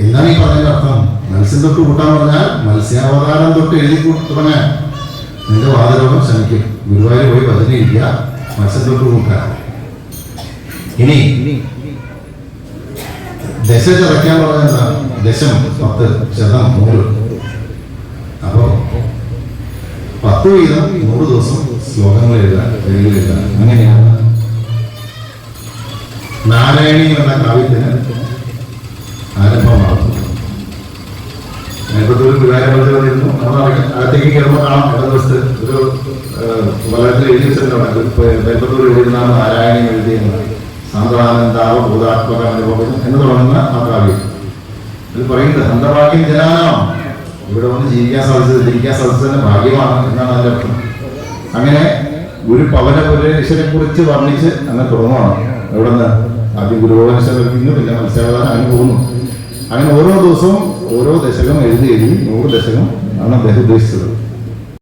എന്താണ് ഈ പറഞ്ഞതിന്റെ അർത്ഥം? മത്സ്യം തൊട്ട് കൂട്ടാൻ പറഞ്ഞാൽ മത്സ്യാവതാരം തൊട്ട് എഴുതി തുടങ്ങാൻ. നിന്റെ വാതരോഗം ശമിക്കും. ഗുരുവായൂർ പോയി ഭജനയില്ല മത്സ്യം തൊട്ട് കൂട്ടാൻ. ഇനി ദശ ചതയ്ക്കാൻ പറഞ്ഞാൽ എന്താണ്? ദശം പത്ത് ശതം നൂറ്. അപ്പോ പത്ത് വീതം നൂറ് ദിവസം ശ്ലോകങ്ങൾ എഴുതാൻ എഴുതാൻ. അങ്ങനെയാണ് നാരായണി എന്ന കാവ്യത്തിന് ഒരു വികാരബന്ധം വന്നിരുന്നു. നമ്മൾ അകത്തേക്ക് കയറുമ്പോൾ കാണാം. ഇടതുവശത്ത് ഒരു വലത്തിൽ എഴുതി വെച്ചിട്ടുണ്ടാണ് നേരത്തെ എഴുതുന്ന നാരായണി എഴുതിയെന്ന് സാന്ദ്രാനന്ദാവ ഭൂതാത്മക അനുഭവം എന്ന് തുടങ്ങുന്ന ആ കാവ്യം. ഇത് പറയുന്നത് ഹന്തഭാഗ്യം ജനാനാം ഇവിടെ വന്ന് ജീവിക്കാൻ സാധിച്ചത് ജീവിക്കാൻ സാധിച്ചതിന്റെ ഭാഗ്യമാണ് എന്നാണ് അതിന്റെ അർത്ഥം. അങ്ങനെ ഗുരു പവന പുരേശ്വരെ കുറിച്ച് വർണിച്ച് അങ്ങനെ തുടങ്ങുകയാണ് എവിടെ നിന്ന് ആദ്യം ഗുരുഭവനേശ്വരം നിന്ന് പിന്നെ മത്സ്യാവതാരം അങ്ങനെ പോകുന്നു. അങ്ങനെ ഓരോ ദിവസവും ഓരോ ദശകം എഴുതി എഴുതി നൂറ് ദശകം ആണ് അദ്ദേഹം ഉദ്ദേശിച്ചത്.